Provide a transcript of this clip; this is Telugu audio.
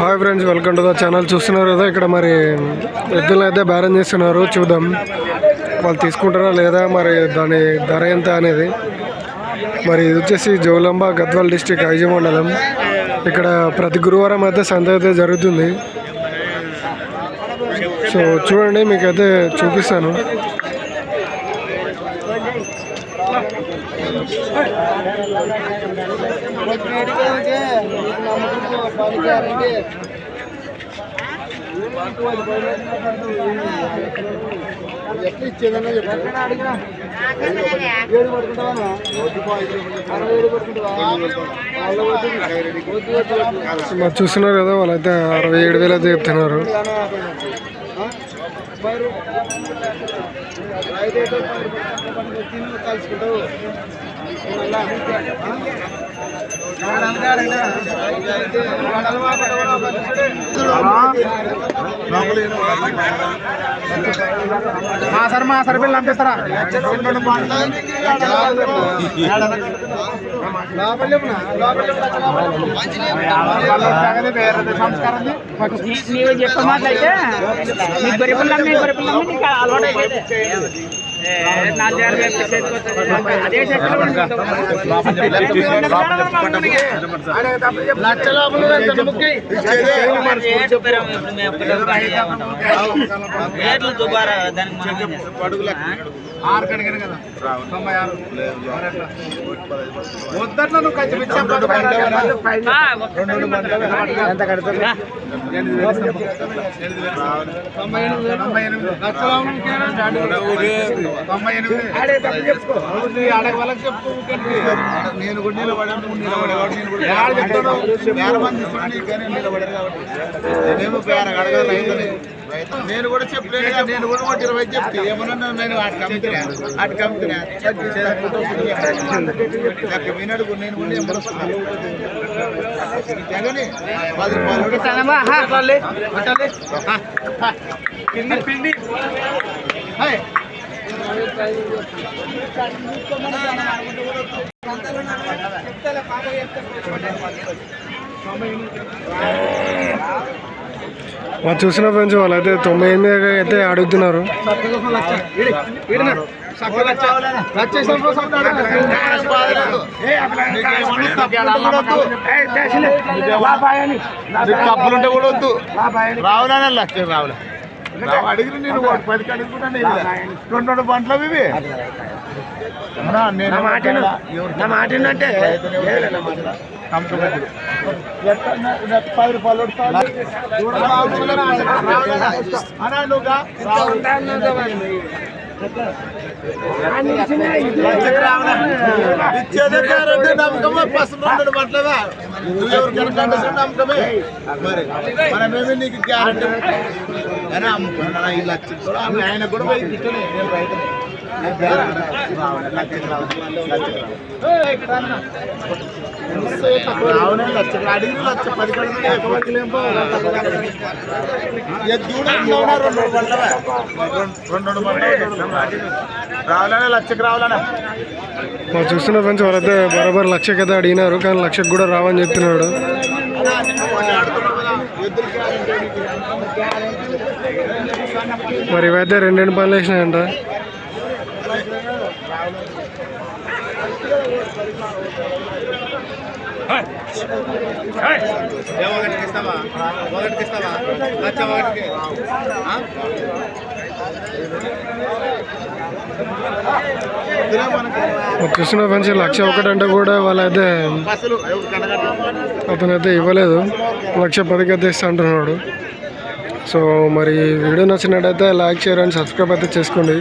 Hi friends welcome to the channel చూస్తున్నారు కదా ఇక్కడ మరి ఎద్దులను అయితే బేరం చేస్తున్నారు చూద్దాం. వాళ్ళు తీసుకుంటారా లేదా మరి దాని ధర ఎంత అనేది. మరి ఇది వచ్చేసి జోలంబ గద్వాల్ డిస్టిక్ ఐజీ మండలం. ఇక్కడ ప్రతి గురువారం అయితే సంత అయితే జరుగుతుంది. సో చూడండి మీకైతే చూపిస్తాను. ఎట్లా ఇచ్చేదన్నా ఏడు పడుకుంటావా మరి చూస్తున్నారు కదా వాళ్ళైతే అరవై ఏడు వేలు అయితే చెప్తున్నారు. ಬರು ಐದೈದು ತಿನ್ನು ಕಲಿಸ್ಬಿಟ್ಟು ಇವೆಲ್ಲ మా సార్ మా సార్ పిల్లలు పంపిస్తారా? సంస్కారం నీవు చెప్పే మాటలైతే? నీ గొర్రె గొరిపిల్లమ్మ నీ గొర్రె పిల్లలు నీకు అలవాటు రేట్లు దుబారా దానికి ఆరు కడిగాను కదా తొంభై ఆరు వద్దట్లో నువ్వు ఖర్చు ఎంత కడుతుంది తొంభై ఎనిమిది. తొంభై ఎనిమిది లక్షల నేను కూడా నిలబడాను నిలబడేవాడు నేను కూడా చెప్తాను ఇస్తున్నాడు కానీ నిలబడారు కాబట్టి. నేనేమో అడగదు రైతుని నేను కూడా చెప్పలేను నేను కూడా ఒకటి ఇరవై చెప్తే. ఏమన్నా నేను అటు కమ్ముతున్నా? అటు కమ్ముతున్నా? వినడుగు నేను కూడా జగని పది రూపాయలు. పిండి పిండి. వాళ్ళు చూసిన ఫ్రెండ్స్ వాళ్ళైతే తొంభై ఎనిమిది అయితే అడుగుతున్నారు డబ్బులుంటే కూడా వద్దు లక్ష రావులే రావు అడిగిన నేను పదికి రెండు రెండు పంటలు ఇవి. అవునా? నేను నా మాట ఏంటంటే పది రూపాయలు వస్తాయి. అన్నా నువ్వుగా? లక్షకు రావులే. ఇచ్చేదే నమ్మకమే? పసుపు రెండు పంటలవే నువ్వు ఎవరికైనా కండిషన్ నమ్మకమే. మరి మనమేమి నీకు గ్యారెంటీ అమ్ముకున్నా ఈ ఆమె ఆయన కూడా పోయి నేను లక్షకు లక్ష లక్ష పది ఎక్కువ రెండు రెండు రావాలనే లక్షకు రావాలనే. చూస్తున్న ఫ్రెండ్స్ వాళ్ళైతే బరాబర్ లక్షకి అయితే అడిగినారు కానీ లక్షకు కూడా రావని చెప్తున్నాడు మరి ఇవైతే రెండు రెండు పనులు వేసినాయంట. ఒకటికి ఇస్తావా? ఒకటికి ఇస్తావా? లక్ష ఒకటికి. ఆ? ఇదిరా మనకి వాళ్ళు చూస్తున్న ఫ్రెండ్స్ లక్ష ఒకటంటే కూడా వాళ్ళైతే అతనైతే ఇవ్వలేదు. లక్ష పదికి తెస్తా ఇస్తా అంటున్నాడు. సో మరి వీడియో నచ్చినట్టయితే లైక్ షేర్ అండ్ సబ్స్క్రైబ్ అయితే చేసుకోండి.